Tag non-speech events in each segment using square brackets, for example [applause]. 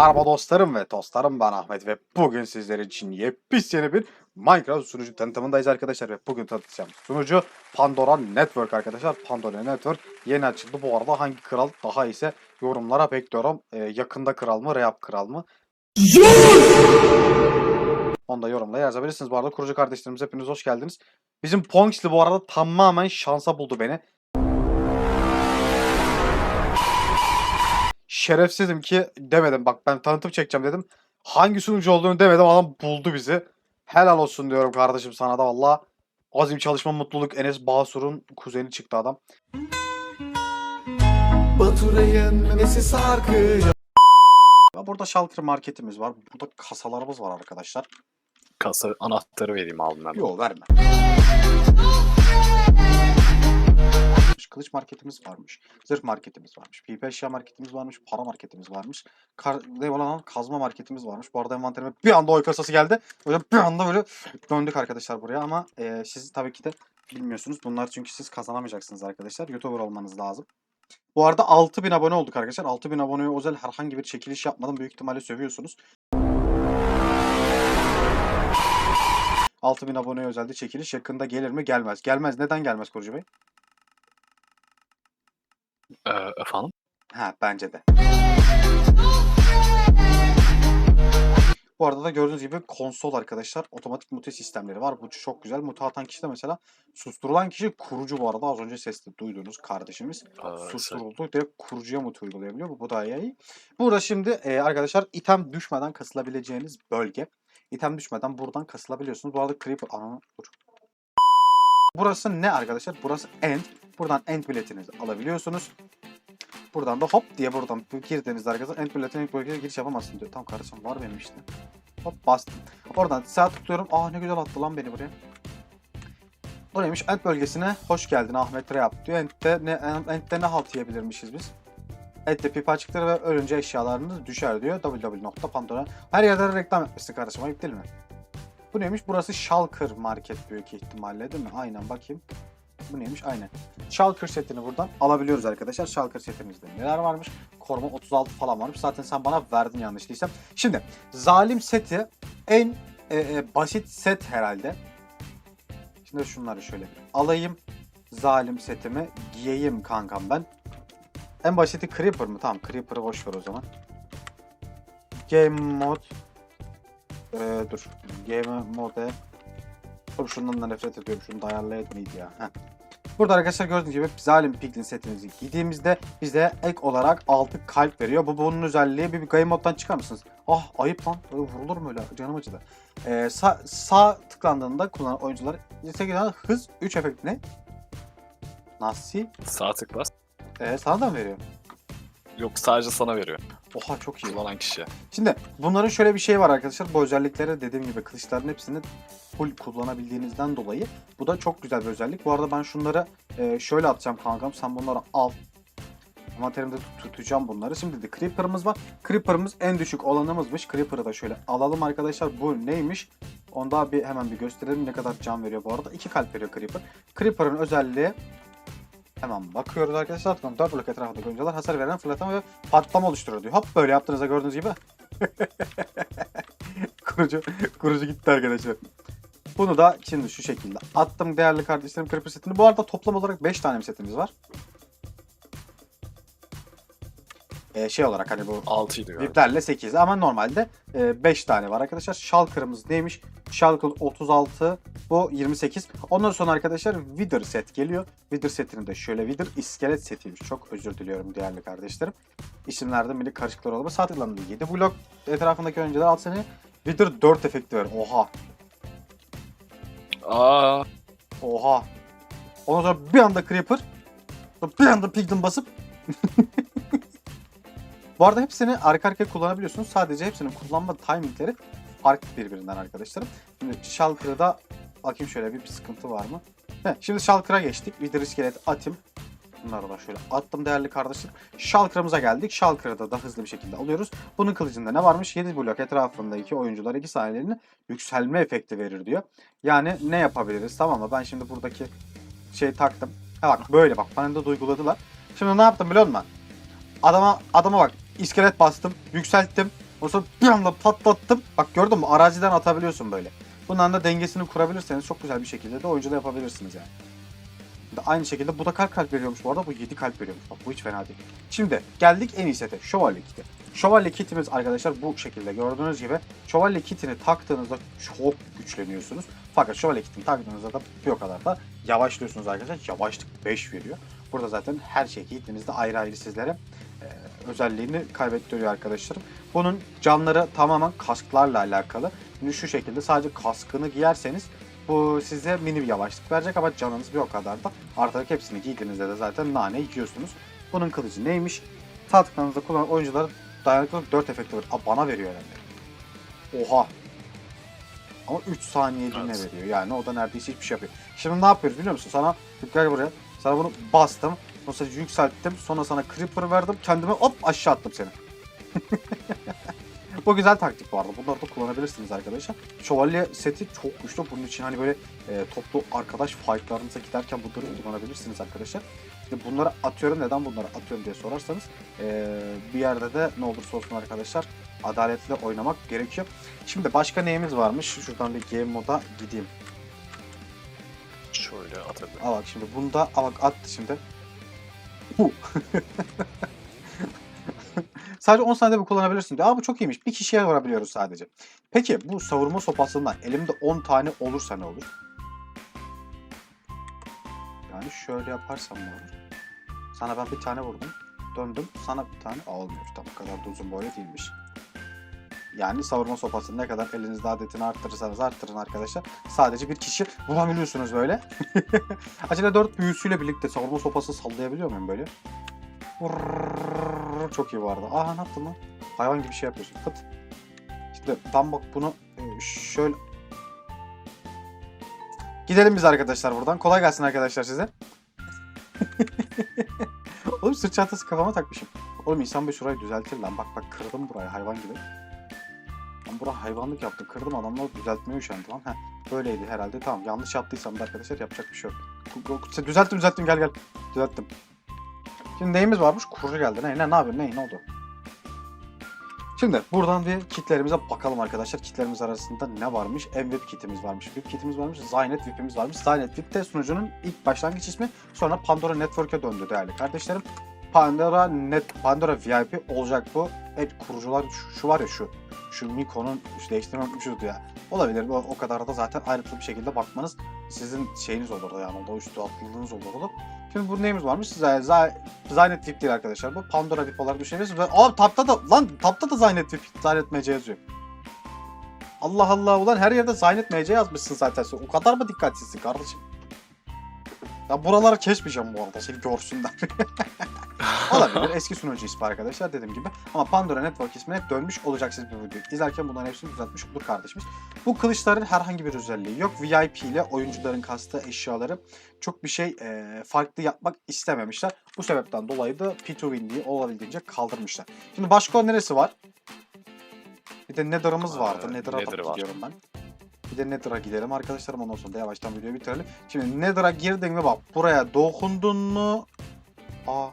Merhaba dostlarım ve dostlarım ben Ahmet ve bugün sizler için yepyeni bir Minecraft sunucu tanıtımındayız arkadaşlar ve bugün tanıtacağım sunucu Pandora Network arkadaşlar. Pandora Network yeni açıldı. Bu arada hangi kral daha iyiyse yorumlara bekliyorum. Ee, yakında kral mı, Reap kral mı? Onu da yorumla yazabilirsiniz. Bu arada kurucu kardeşlerimiz hepiniz hoş geldiniz. Bizim Ponxli bu arada tamamen şansa buldu beni. Şerefsizim ki demedim. Bak ben tanıtım çekeceğim dedim. Hangi sunucu olduğunu demedim. Adam buldu bizi. Helal olsun diyorum kardeşim sana da valla. Azim çalışma mutluluk Enes Basur'un kuzeni çıktı adam. Baturay'ın nesi sarkıyor Ya burada Shulker marketimiz var. Burada kasalarımız var arkadaşlar. Kasa anahtarı vereyim aldım ben. Yok verme. Kılıç marketimiz varmış. Zırh marketimiz varmış. PP eşya marketimiz varmış. Para marketimiz varmış. Kar, olan kazma marketimiz varmış. Bu arada envanterime bir anda oy kasası geldi. Böyle bir anda böyle döndük arkadaşlar buraya ama e, siz tabii ki de bilmiyorsunuz. Bunlar çünkü siz kazanamayacaksınız arkadaşlar. YouTuber olmanız lazım. Bu arada 6000 abone olduk arkadaşlar. 6000 aboneye özel herhangi bir çekiliş yapmadım. Büyük ihtimalle sövüyorsunuz. 6000 aboneye özelde çekiliş yakında gelir mi? Gelmez. Gelmez. Neden gelmez Korucu Bey? Ee, efendim? Ha bence de. Bu arada da gördüğünüz gibi konsol arkadaşlar otomatik mute sistemleri var. Bu çok güzel. Mute atan kişi de mesela susturulan kişi kurucu bu arada. Az önce sesli duyduğunuz kardeşimiz. Ee, Susturuldu. Direkt kurucuya mute uygulayabiliyor. Bu, bu da iyi. Burada şimdi e, arkadaşlar item düşmeden kasılabileceğiniz bölge. İtem düşmeden buradan kasılabiliyorsunuz. Bu arada creeper... Ana, dur. Burası ne arkadaşlar? Burası end. Buradan end biletinizi alabiliyorsunuz. Buradan da hop diye buradan girdiğinizde arkadaşlar end biletine ilk giriş yapamazsın diyor. Tam kardeşim var benim işte. Hop bastım. Oradan sağ tıklıyorum. Aa ne güzel attı lan beni buraya. Bu neymiş? End bölgesine hoş geldin Ahmet Reap diyor. End'de ne, End'de ne halt yiyebilirmişiz biz? End'de pipa çıktır ve ölünce eşyalarınız düşer diyor. www.pandora. Her yerden reklam yapmışsın kardeşim ayıp değil mi? Bu neymiş? Burası Shulker Market büyük ihtimalle değil mi? Aynen bakayım. Bu neymiş? Aynen. Shulker setini buradan alabiliyoruz arkadaşlar. Shulker setimizde neler varmış? Koruma 36 falan varmış. Zaten sen bana verdin yanlış değilsem. Şimdi zalim seti en e, e, basit set herhalde. Şimdi şunları şöyle bir alayım. Zalim setimi giyeyim kankam ben. En basiti Creeper mı? Tamam Creeper'ı boş ver o zaman. Game mode ee, dur. Game mode Oğlum şundan da nefret ediyorum. Şunu da ayarlayayım mıydı ya? Heh. Burada arkadaşlar gördüğünüz gibi Zalim Piglin setimizi giydiğimizde bize ek olarak 6 kalp veriyor. Bu bunun özelliği. Bir, bir game moddan çıkar mısınız? Ah ayıp lan. Vurulur mu öyle? Canım acıdı. Ee, sağ, sağ tıklandığında kullanan oyuncular 8 tane hız 3 efekt ne? Nasıl? Sağ tıkla. Ee, sana da mı veriyor? Yok sadece sana veriyor. Oha çok iyi. Kullanan kişiye. Şimdi bunların şöyle bir şey var arkadaşlar. Bu özellikleri dediğim gibi kılıçların hepsini full kullanabildiğinizden dolayı bu da çok güzel bir özellik. Bu arada ben şunları e, şöyle atacağım kankam. Sen bunları al. Tut- tutacağım bunları. Şimdi de Creeper'ımız var. Creeper'ımız en düşük olanımızmış. Creeper'ı da şöyle alalım arkadaşlar. Bu neymiş? Onda bir hemen bir gösterelim ne kadar can veriyor bu arada. 2 kalp veriyor Creeper. Creeper'ın özelliği Hemen bakıyoruz arkadaşlar. 4 blok etrafında oyuncular hasar veren fırlatma ve patlama oluşturur diyor. Hop böyle yaptığınızda gördüğünüz gibi. [laughs] kurucu, kurucu gitti arkadaşlar. Bunu da şimdi şu şekilde attım değerli kardeşlerim Creeper setini. Bu arada toplam olarak 5 tane mi setimiz var? Ee, şey olarak hani bu 6'ydı galiba. VIP'lerle 8 ama normalde 5 tane var arkadaşlar. Shulker'ımız neymiş? Shulker 36, bu 28. Ondan sonra arkadaşlar Wither set geliyor. Wither setini de şöyle Wither iskelet setiymiş. Çok özür diliyorum değerli kardeşlerim. İsimlerde minik karışıklıklar oldu. Sağ tıklandı 7 blok etrafındaki oyuncular alt sene Wither 4 efekti ver. Oha. Aa, Oha. Ondan sonra bir anda Creeper. Bir anda Piglin basıp [laughs] Bu arada hepsini arka arkaya kullanabiliyorsunuz. Sadece hepsinin kullanma timingleri farklı birbirinden arkadaşlarım. Şimdi Shulker'da bakayım şöyle bir, bir sıkıntı var mı? Heh, şimdi Shulker'a geçtik. Wither iskelet atayım. Bunları da şöyle attım değerli kardeşim. Shulker'ımıza geldik. Shulker'da da hızlı bir şekilde alıyoruz. Bunun kılıcında ne varmış? 7 blok etrafındaki oyuncular 2 saniyeliğine yükselme efekti verir diyor. Yani ne yapabiliriz tamam mı? Ben şimdi buradaki şey taktım. Ha bak böyle bak bana da duyguladılar. Şimdi ne yaptım biliyor musun? Adama, adama bak iskelet bastım, yükselttim. O sonra bir anda patlattım. Bak gördün mü araziden atabiliyorsun böyle. Bundan da dengesini kurabilirseniz çok güzel bir şekilde de oyuncuda yapabilirsiniz yani. Aynı şekilde bu da kalp kalp veriyormuş bu arada. Bu 7 kalp veriyormuş. Bak bu hiç fena değil. Şimdi geldik en iyi sete. Şövalye kiti. Şövalye kitimiz arkadaşlar bu şekilde gördüğünüz gibi. Şövalye kitini taktığınızda çok güçleniyorsunuz. Fakat şövalye kitini taktığınızda da bir o kadar da yavaşlıyorsunuz arkadaşlar. Yavaşlık 5 veriyor. Burada zaten her şey kitinizde ayrı ayrı sizlere özelliğini kaybettiriyor arkadaşlarım. Bunun canları tamamen kasklarla alakalı. Şimdi şu şekilde sadece kaskını giyerseniz bu size mini bir yavaşlık verecek ama canınız bir o kadar da artarak hepsini giydiğinizde de zaten nane yiyorsunuz. Bunun kılıcı neymiş? Sağ tıklarınızda kullanan oyuncuların dayanıklılık 4 efekti var. Aa, bana veriyor herhalde. Oha. Ama 3 saniyeliğine Evet. veriyor. Yani o da neredeyse hiçbir şey yapıyor. Şimdi ne yapıyoruz biliyor musun? Sana gel buraya. Sana bunu bastım. Sonra yükselttim. Sonra sana creeper verdim. Kendime hop aşağı attım seni. [laughs] Bu güzel taktik bu arada. Bunları da kullanabilirsiniz arkadaşlar. Şövalye seti çok güçlü. Bunun için hani böyle e, toplu arkadaş fightlarınıza giderken bunları kullanabilirsiniz arkadaşlar. İşte bunları atıyorum. Neden bunları atıyorum diye sorarsanız e, bir yerde de ne olursa olsun arkadaşlar adaletle oynamak gerekiyor. Şimdi başka neyimiz varmış? Şuradan bir game moda gideyim. Şöyle atabilirim. Aa bak şimdi bunda aa bak attı şimdi. [laughs] Sadece 10 saniyede bu kullanabilirsin diyor. Aa bu çok iyiymiş. Bir kişiye vurabiliyoruz sadece. Peki bu savurma sopasından elimde 10 tane olursa ne olur? Yani şöyle yaparsam ne olur? Sana ben bir tane vurdum. Döndüm. Sana bir tane. Aa olmuyor. Tam o kadar da uzun boylu değilmiş. Yani savurma sopası ne kadar elinizde adetini arttırırsanız arttırın arkadaşlar. Sadece bir kişi vurabiliyorsunuz böyle. [laughs] Acele 4 büyüsüyle birlikte savurma sopası sallayabiliyor muyum böyle? Vurrrr, Çok iyi vardı. Aha ne yaptın lan? Hayvan gibi şey yapıyorsun. Fıt. İşte ben bak bunu şöyle... Gidelim biz arkadaşlar buradan. Kolay gelsin arkadaşlar size. Oğlum sırt çantası kafama takmışım. Oğlum insan bir şurayı düzeltir lan. Bak bak kırdım burayı hayvan gibi. Ben buraya hayvanlık yaptım. Kırdım adamlar düzeltmeye üşendi lan. Heh, böyleydi herhalde. Tamam yanlış yaptıysam da arkadaşlar yapacak bir şey yok. Düzelttim düzelttim gel gel. Düzelttim. Şimdi neyimiz varmış? Kurucu geldi. Ne, ne, ne yapıyorsun? Ne, ne oldu? Şimdi buradan bir kitlerimize bakalım arkadaşlar. Kitlerimiz arasında ne varmış? MVP kitimiz varmış. VIP kitimiz varmış. Zynet VIP'imiz varmış. Zynet VIP de sunucunun ilk başlangıç ismi. Sonra Pandora Network'e döndü değerli kardeşlerim. Pandora Net Pandora VIP olacak bu. Evet kurucular şu, şu var ya şu. Şu Miko'nun işte değiştirme unutmuşuzdu ya. Olabilir. O, o kadar da zaten ayrıntılı bir şekilde bakmanız sizin şeyiniz olurdu yani. O üstü atlılığınız olurdu. Şimdi bu neyimiz varmış? Z- Z- Zynet VIP değil arkadaşlar bu. Pandora VIP olarak düşünebilirsiniz. Aa tapta da lan tapta da Zynet VIP, Zynet MC yazıyor. Allah Allah ulan her yerde Zynet MC yazmışsın zaten. O kadar mı dikkatsizsin kardeşim? Ya buraları kesmeyeceğim bu arada seni görsünler. [laughs] Olabilir. Eski sunucu ismi arkadaşlar dediğim gibi. Ama Pandora Network ismine dönmüş olacaksınız bu videoyu. İzlerken bunların hepsini düzeltmiş olur kardeşimiz. Bu kılıçların herhangi bir özelliği yok. VIP ile oyuncuların kastığı eşyaları çok bir şey e, farklı yapmak istememişler. Bu sebepten dolayı da P2Windy'yi olabildiğince kaldırmışlar. Şimdi başka neresi var? Bir de Nether'ımız Ee, vardı. Nether'a da Nether gidiyorum ben. De Nether'a gidelim arkadaşlarım. Ondan sonra da yavaştan videoyu bitirelim. Şimdi Nether'a girdin mi bak buraya dokundun mu? Aa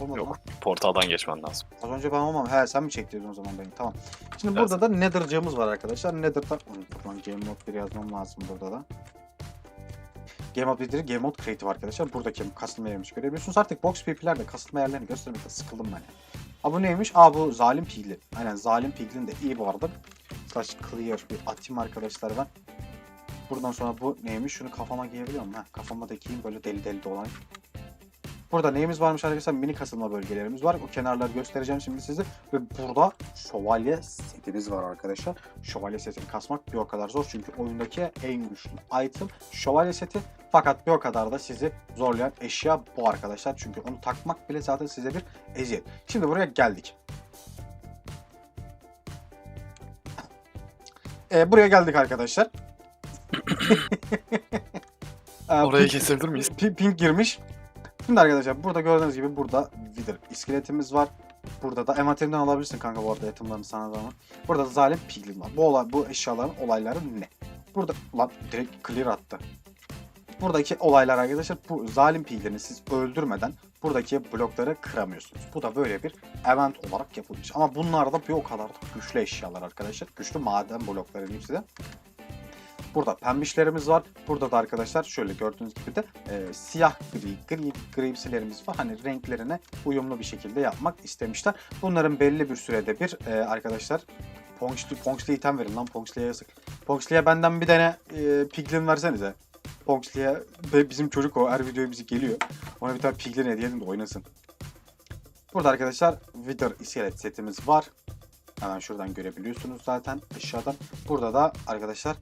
olmadı Yok. lan. Portaldan geçmen lazım. Az önce ben olmam. He sen mi çektirdin o zaman beni? Tamam. Şimdi Evet. burada da Nether'cığımız var arkadaşlar. Nether'da... Ulan Game Mode 1 yazmam lazım burada da. Game Mode 1'dir. Game Mode Creative arkadaşlar. Buradaki kasılma yerimizi görebiliyorsunuz. Artık Box PvP'lerde kasılma yerlerini göstermekte sıkıldım ben ya. Aa bu neymiş? Aa bu Zalim Piglin. Aynen Zalim Piglin de iyi bu arada. Slash Clear bir atayım arkadaşlar ben. Buradan sonra bu neymiş? Şunu kafama giyebiliyor muyum? Kafama da giyeyim böyle deli deli dolanayım. Burada neyimiz varmış arkadaşlar? Mini kasılma bölgelerimiz var. O kenarları göstereceğim şimdi size. Ve burada şövalye setimiz var arkadaşlar. Şövalye setini kasmak bir o kadar zor. Çünkü oyundaki en güçlü item şövalye seti. Fakat bir o kadar da sizi zorlayan eşya bu arkadaşlar. Çünkü onu takmak bile zaten size bir eziyet. Şimdi buraya geldik. Ee, buraya geldik arkadaşlar. [coughs] Ee, Oraya pink- kesebilir miyiz? Pi- Pink girmiş. Şimdi arkadaşlar burada gördüğünüz gibi burada Wither iskeletimiz var. Burada da envanterinden alabilirsin kanka bu arada itemlarını sana da ama. Burada da zalim piglin var. Bu olay, bu eşyaların olayları ne? Burada lan direkt clear attı. Buradaki olaylar arkadaşlar bu zalim piglerini siz öldürmeden buradaki blokları kıramıyorsunuz. Bu da böyle bir event olarak yapılmış. Ama bunlar da bir o kadar da güçlü eşyalar arkadaşlar. Güçlü maden blokları hepsi de. Burada pembişlerimiz var. Burada da arkadaşlar şöyle gördüğünüz gibi de e, siyah gri, gri grimsilerimiz var. Hani renklerine uyumlu bir şekilde yapmak istemişler. Bunların belli bir sürede bir e, arkadaşlar Ponçli, Ponçli item verin lan Ponçli'ye yazık. Ponçli'ye benden bir tane e, piglin versenize. Ponçli'ye ve bizim çocuk o her videoya bizi geliyor. Ona bir tane piglin hediye edin de oynasın. Burada arkadaşlar Wither iskelet setimiz var. Hemen şuradan görebiliyorsunuz zaten aşağıdan. Burada da arkadaşlar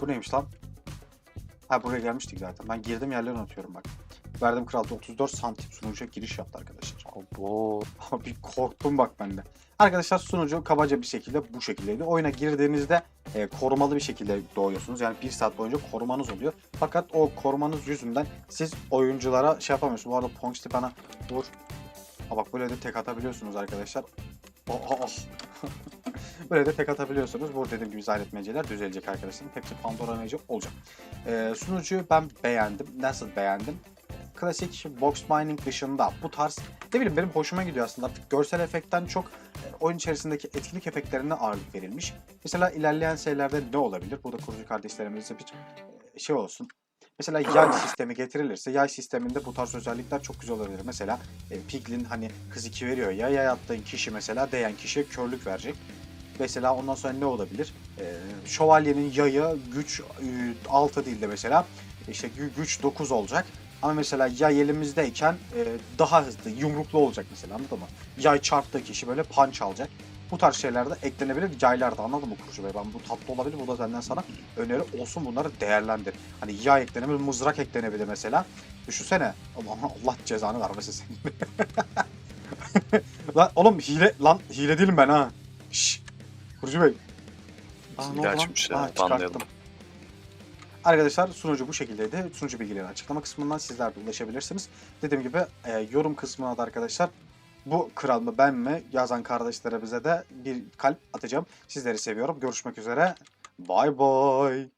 bu neymiş lan? Ha buraya gelmiştik zaten. Ben girdim yerleri unutuyorum bak. Verdim Kral'da 34 santim sunucuya giriş yaptı arkadaşlar. Abo. Ama bir korktum bak ben de. Arkadaşlar sunucu kabaca bir şekilde bu şekildeydi. Oyuna girdiğinizde e, korumalı bir şekilde doğuyorsunuz. Yani bir saat boyunca korumanız oluyor. Fakat o korumanız yüzünden siz oyunculara şey yapamıyorsunuz. Bu arada Ponxti bana vur. Ha bak böyle de tek atabiliyorsunuz arkadaşlar. Oh, oh, oh. [laughs] böyle de tek atabiliyorsunuz. Bu dediğim gibi zannetmeceler düzelecek arkadaşlar. Hepsi Pandora Mage olacak. E, sunucuyu ben beğendim. Nasıl beğendim? Klasik box mining dışında bu tarz ne bileyim benim hoşuma gidiyor aslında artık görsel efektten çok e, oyun içerisindeki etkinlik efektlerine ağırlık verilmiş. Mesela ilerleyen şeylerde ne olabilir? Burada kurucu kardeşlerimize bir e, şey olsun. Mesela yay [coughs] sistemi getirilirse yay sisteminde bu tarz özellikler çok güzel olabilir. Mesela e, Piglin hani hız 2 veriyor ya yay attığın kişi mesela değen kişiye körlük verecek. Mesela ondan sonra ne olabilir? E, şövalyenin yayı güç e, 6 değil de mesela işte gü- güç 9 olacak. Ama mesela yay elimizdeyken e, daha hızlı, yumruklu olacak mesela anladın mı? Yay çarptığı kişi böyle punch alacak. Bu tarz şeyler de eklenebilir. Yaylar da anladın mı Kurucu Bey? Ben bu tatlı olabilir. Bu da senden sana öneri olsun. Bunları değerlendir. Hani yay eklenebilir, mızrak eklenebilir mesela. Düşünsene. Allah, Allah cezanı vermesin senin. [laughs] lan oğlum hile, lan hile değilim ben ha. Şşş. Kurucu Bey. Aa, ne oldu lan? açmış ya, Aa, çıkarttım. banlayalım. Arkadaşlar sunucu bu şekildeydi. Sunucu bilgileri açıklama kısmından sizler de ulaşabilirsiniz. Dediğim gibi e, yorum kısmına da arkadaşlar bu kral mı ben mi yazan kardeşlerimize de bir kalp atacağım. Sizleri seviyorum. Görüşmek üzere. Bay bay.